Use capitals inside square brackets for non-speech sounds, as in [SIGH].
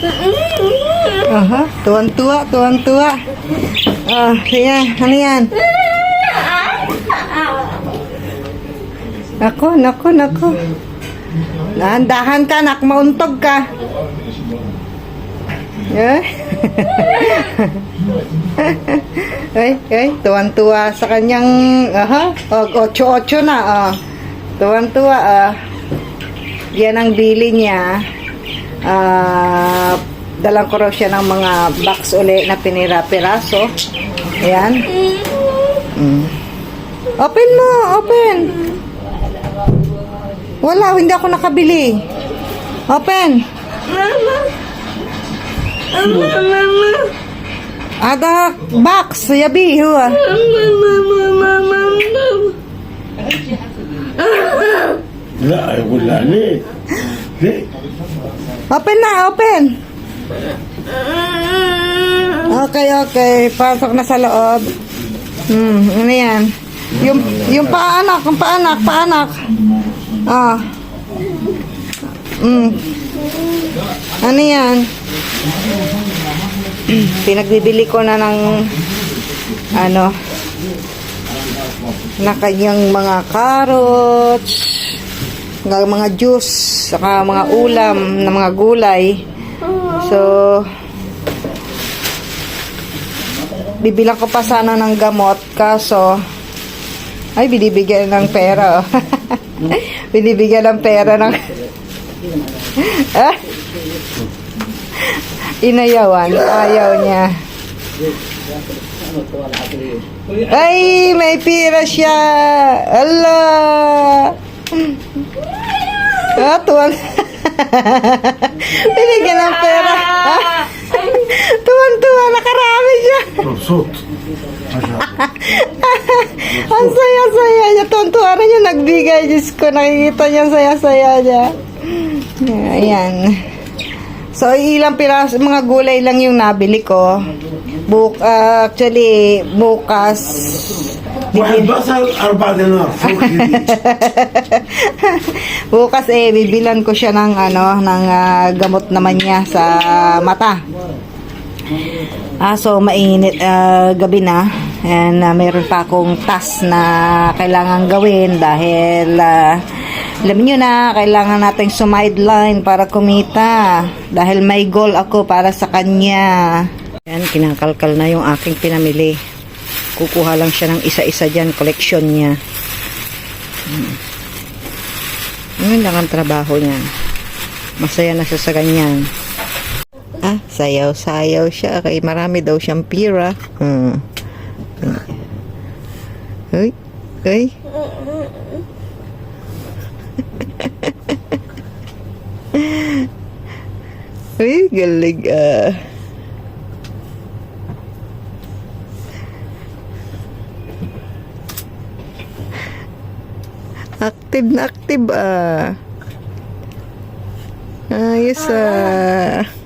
Aha, tuwan-tuwa, tuwan-tuwa. Ah, yan, ano yan? Nako, nako, nako. Dahan-dahan ka, nak, mauntog ka. Eh? [LAUGHS] ay, ay, tuwan-tuwa sa kanyang, aha, ocho-ocho na, ah. Tuwan-tuwa, ah. Yan ang bili niya Ah, dalang ko raw siya ng mga box uli na pinira-piraso. Ayan. Mm. Open mo, open. Wala, hindi ako nakabili. Open. Ada box, yabi, huwa. لا يقول لا ليه؟ ليه؟ Open na, open. Okay, okay. Pasok na sa loob. Hmm, ano yan? Yung, yung paanak, yung paanak, paanak. Ah. Hmm. Ano yan? Pinagbibili ko na ng ano na kanyang mga carrots, ng mga juice, saka mga ulam na mga gulay. So, bibilang ko pa sana ng gamot, kaso, ay, binibigyan ng pera. oh. [LAUGHS] binibigyan ng pera ng... [LAUGHS] ah? Inayawan, ayaw niya. Ay, may pira siya. Allah. Ah, tuwan. [LAUGHS] Binigyan ng pera. [LAUGHS] Tuwan-tuwa, nakarami siya. Lusot. [LAUGHS] Ang saya-saya niya. Tuwan-tuwa na niya nagbigay. Diyos ko, nakikita niya saya-saya niya. Ayan. So, ilang piras, mga gulay lang yung nabili ko. Buk, uh, ah, actually, bukas, Buhay-basal arbadenar. [LAUGHS] [LAUGHS] Bukas eh, bibilan ko siya ng, ano, ng uh, gamot naman niya sa mata. Ah, so mainit uh, gabi na and ah, uh, mayroon pa akong task na kailangan gawin dahil uh, alam nyo na kailangan natin sumideline para kumita dahil may goal ako para sa kanya. Yan, kinakalkal na yung aking pinamili. Kukuha lang siya ng isa-isa dyan, collection niya. Yun lang ang trabaho niya. Masaya na siya sa ganyan. Ah, sayaw-sayaw siya. Kay marami daw siyang pira. Hmm. Uy, uy. [LAUGHS] uy, galig ah. Active na active ah. Ayos ah.